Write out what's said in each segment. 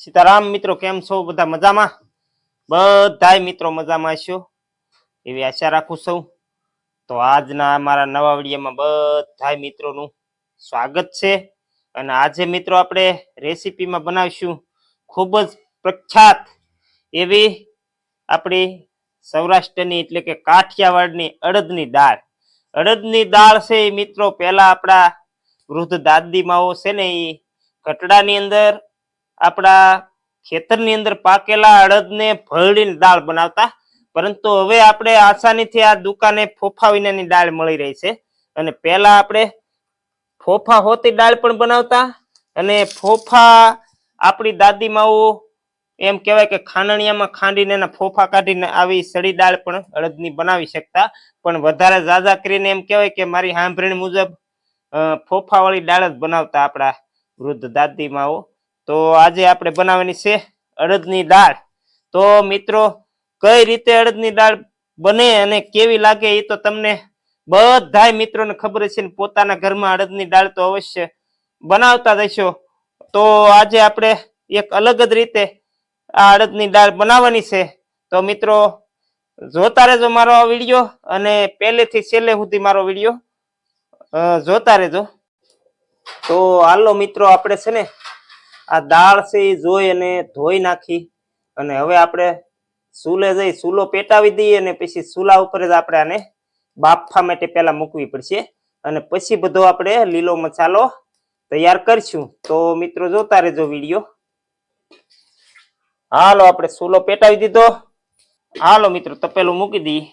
સીતારામ, મિત્રો, કેમ છો? બધા મજામાં? બધાય મિત્રો મજામાં છો? એવી આશા રાખું છું. તો આજના અમારા નવા વિડીયોમાં બધાય મિત્રોનું સ્વાગત છે. અને આજે, મિત્રો, આપણે રેસીપીમાં બનાવીશું ખૂબ જ પ્રખ્યાત એવી આપણી સૌરાષ્ટ્રની એટલે કે કાઠિયાવાડની અડદની દાળ. અડદની દાળ છે એ, મિત્રો, પહેલા આપણા વૃદ્ધ દાદીમાઓ છે ને એ કટડાની અંદર આપણા ખેતરની અંદર પાકેલા અડદને ભરડીને દાળ બનાવતા. પરંતુ હવે આપણે આસાનીથી આ દુકાને ફોફા વિનાની દાળ મળી રહી છે. અને પહેલા આપણે ફોફા હોતી દાળ પણ બનાવતા અને ફોફા આપણી દાદી માઓ એમ કહેવાય કે ખાંડણિયામાં ખાંડીને એના ફોફા કાઢીને આવી સળી દાળ પણ અડદની બનાવી શકતા. પણ વધારે ઝાઝા કરીને એમ કહેવાય કે મારી સાંભળણી મુજબ ફોફાવાળી દાળ જ બનાવતા આપણા વૃદ્ધ દાદીમાઓ તો આજે આપણે બનાવવાની છે અડદની દાળ. તો મિત્રો, કઈ રીતે અડદની દાળ બને અને કેવી લાગે એ તો તમને બધાય મિત્રોને ખબર છે ને, પોતાના ઘરમાં અડદની દાળ તો અવશ્ય બનાવતા જશો તો આજે આપણે એક અલગ જ રીતે આ અડદની દાળ બનાવવાની છે. તો મિત્રો, જોતા રહેજો મારો આ વીડિયો અને પહેલેથી છેલ્લે સુધી મારો વીડિયો જોતા રહેજો. તો હાલો મિત્રો, આપણે છે ને આ દાળ છે એ જોઈ અને ધોઈ નાખી. અને હવે આપણે ચૂલે જઈ ચૂલો પેટાવી દઈએ અને પછી ચૂલા ઉપર જ આપણે આને બાફવા માટે પહેલા મૂકવી પડશે. અને પછી બધો આપણે લીલો મસાલો તૈયાર કરશું. તો મિત્રો જોતા રહેજો વીડિયો. હાલો, આપણે સૂલો પેટાવી દીધો. હાલો મિત્રો, તપેલું મૂકી દઈએ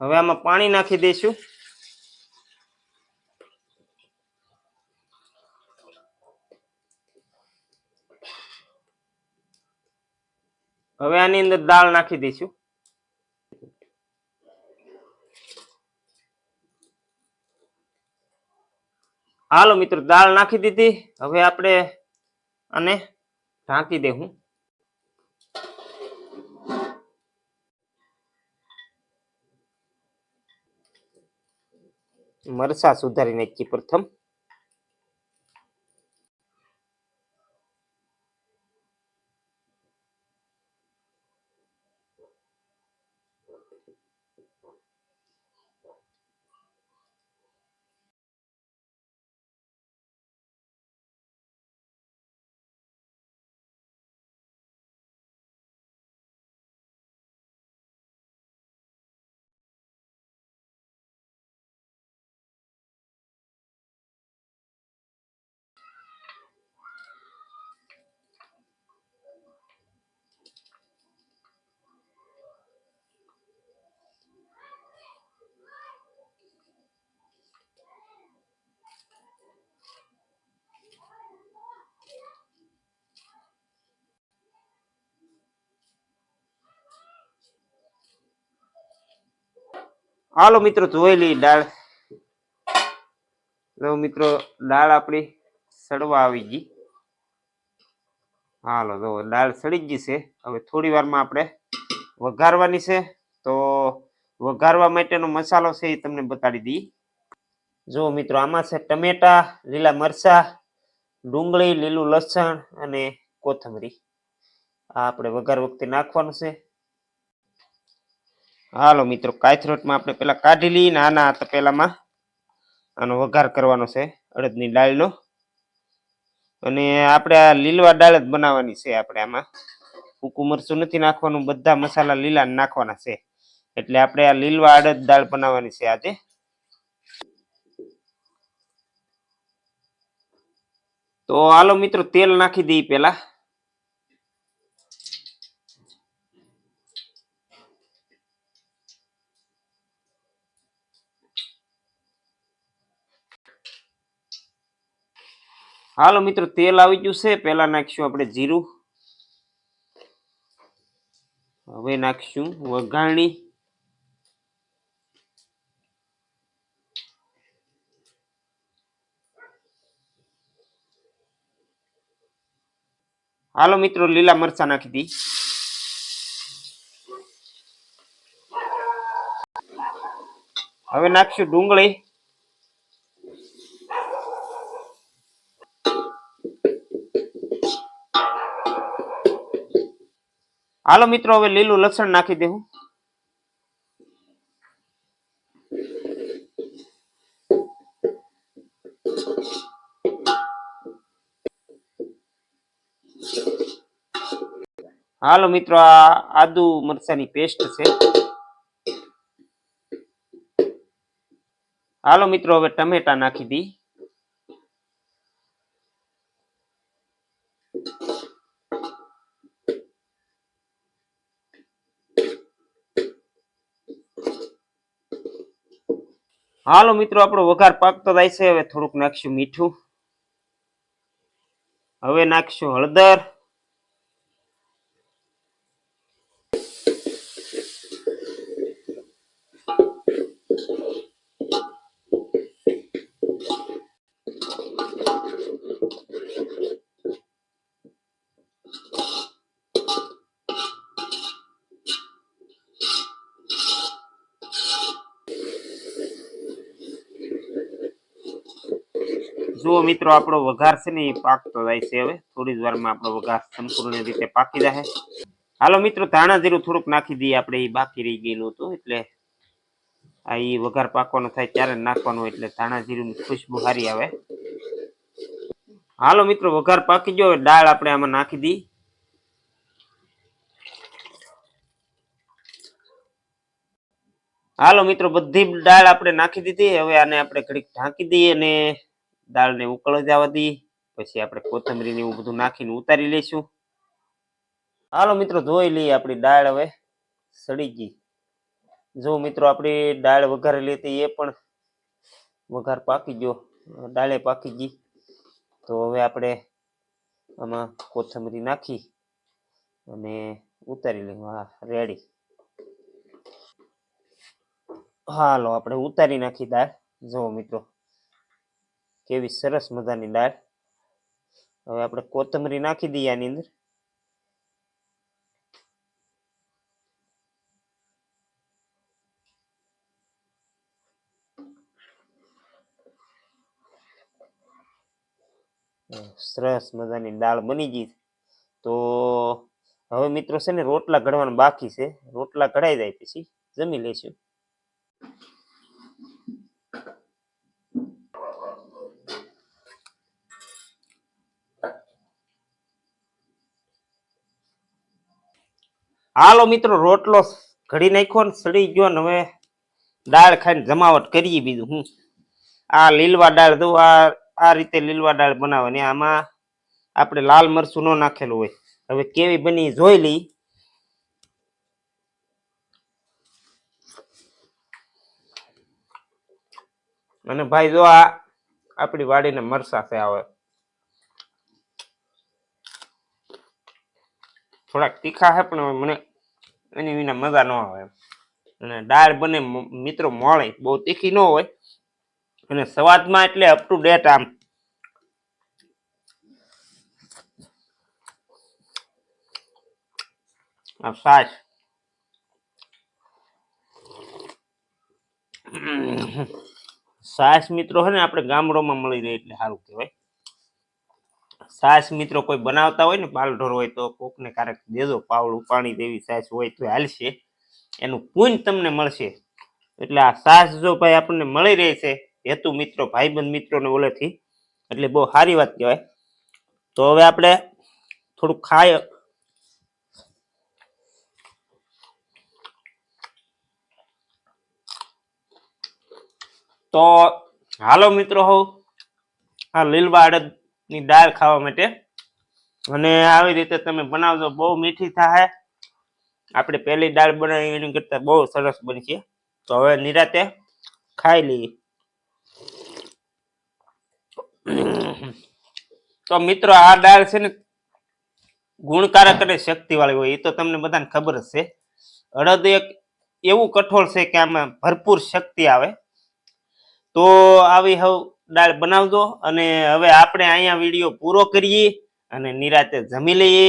હવે આમાં પાણી નાખી દઈશું. હવે આની અંદર દાળ નાખી દઈશું. હાલો મિત્રો, દાળ નાખી દીધી. હવે આપણે આને ઢાંકી દેવું. મરસા સુધારી નાખી પ્રથમ. હાલો મિત્રો, જોઈ લઈ દાળ. લો મિત્રો, દાળ આપણી સડવા આવી ગઈ. હાલો, જો દાળ સડી ગઈ છે. હવે થોડી વારમાં આપણે વઘારવાની છે. તો વઘારવા માટેનો મસાલો છે એ તમને બતાડી દઈ જો મિત્રો, આમાં છે ટમેટા, લીલા મરચા, ડુંગળી, લીલું લસણ અને કોથમરી. આ આપણે વઘાર વખતે નાખવાનું છે. હાલો મિત્રો કાયથરોટમાં આપણે પેલા કાઢી લઈએ ને આના તપેલામાં આનો વઘાર કરવાનો છે, અડદની દાળનો. અને આપણે આ લીલવા દાળ જ બનાવવાની છે આપણે આમાં. સૂકું મરચું નથી નાખવાનું, બધા મસાલા લીલા નાખવાના છે. એટલે આપણે આ લીલવા અડદ દાળ બનાવવાની છે આજે. તો હાલો મિત્રો, તેલ નાખી દઈએ પેલા. હાલો મિત્રો, તેલ આવી ગયું છે. પહેલા નાખીશું આપણે જીરું. હવે નાખીશું વઘારણી હાલો મિત્રો, લીલા મરચા નાખી દી. હવે નાખશું ડુંગળી. હાલો મિત્રો, હવે લીલું લસણ નાખી દેવું. હાલો મિત્રો, આ આદુ મરચાની પેસ્ટ છે. હાલો મિત્રો, હવે ટમેટા નાખી દી. હાલો મિત્રો આપણો વઘાર પાકતો થાય છે. હવે થોડુંક નાખશું મીઠું. હવે નાખશું હળદર. જુઓ મિત્રો, આપણો વઘાર છે ને એ પાકતો જાય છે હવે. થોડી જ વારમાં આપણો વઘાર સંપૂર્ણ રીતે પાકી જાય હાલો મિત્રો, ધાણા જીરું થોડુંક નાખી દઈએ આપણે, એ બાકી રહી ગયેલું હતું, એટલે આ એ વઘાર પાકવાનો થાય ત્યારે નાખવાનું, એટલે ધાણા જીરુંની ખુશબુ હારી આવે. હાલો મિત્રો, વઘાર પાકી ગયો દાળ આપણે આમાં નાખી દઈએ હાલો મિત્રો, બધી દાળ આપણે નાખી દીધી, હવે આને આપણે ઘડીક ઢાંકી દઈએ અને દાળને ઉકળવા જવા દઈએ પછી આપણે કોથમરી ને એવું બધું નાખીને ઉતારી લઈશું. હાલો મિત્રો ધોઈ લઈએ આપણી દાળ હવે સડી ગઈ. જો મિત્રો, આપણી દાળ વઘારેલી હતી, એ પણ વઘાર પાકી ગયો. દાળે પાકી ગઈ. તો હવે આપણે આમાં કોથમરી નાખી અને ઉતારી લઈએ. હા રેડી હાલો, આપણે ઉતારી નાખી દાળ. જુઓ મિત્રો કેવી સરસ મજાની દાળ. હવે આપણે કોથમરી નાખી દઈએ આની અંદર. સરસ મજાની દાળ બની ગઈ તો હવે મિત્રો છે ને રોટલા ઘડવાના બાકી છે. રોટલા ઘડાઈ જાય પછી જમી લઈશું હાલો મિત્રો, રોટલો ઘડી નાખ્યો ને સડી ગયો ને હવે દાળ ખાઈને જમાવટ કરીએ બીજું હું. આ લીલવા દાળ જો આ આ રીતે લીલવા દાળ બનાવવાની આમાં આપણે લાલ મરચું ન નાખેલું હોય. હવે કેવી બની જોઈ લઈ. અને ભાઈ જો આ આપણી વાડીને મરસા છે આવે થોડાક તીખા છે પણ મને એની વિના મજા ન આવે. અને દાળ બને મિત્રો મોળે, બહુ તીખી ન હોય. અને સ્વાદમાં એટલે અપ ટુ ડેટ આમ. આ સાસ. મિત્રો છે ને આપણે ગામડોમાં મળી રહે એટલે સારું કહેવાય. છાશ મિત્રો કોઈ બનાવતા હોય ને, પાલઢોર હોય તો કોકને ક્યારેક દેજો, પાવડું પાણી દેવી છાશ હોય તો હાલશે. એનું પુણ્ય તમને મળશે. એટલે આ છાશ જો ભાઈ આપણને મળી રહે છે, હેતુ મિત્રો, ભાઈબંધ મિત્રોને ઓલેથી, એટલે બહુ સારી વાત કહેવાય. તો હવે આપણે થોડુંક ખાય, તો હાલો મિત્રો હો, આ લીલવા અડદની દાળ ખાવા માટે. અને આવી રીતે તમે બનાવજો. બહુ મીઠી થાય. આપણે પહેલી દાળ બનાવી, એની કરતા બહુ સરસ બની છે તો હવે નિરાતે ખાઈ લઈએ. તો મિત્રો, આ દાળ છે ને ગુણકારક અને શક્તિવાળી હોય. એ તો તમને બધાને ખબર જ છે. અડદ એક એવું કઠોળ છે કે આમાં ભરપૂર શક્તિ આવે. તો આવી હવે દાળ બનાવજો અને હવે આપણે અહીંયા વીડિયો પૂરો કરીએ અને નિરાતે જમી લઈએ.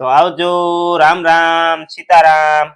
તો આવજો. રામ રામ. સીતારામ.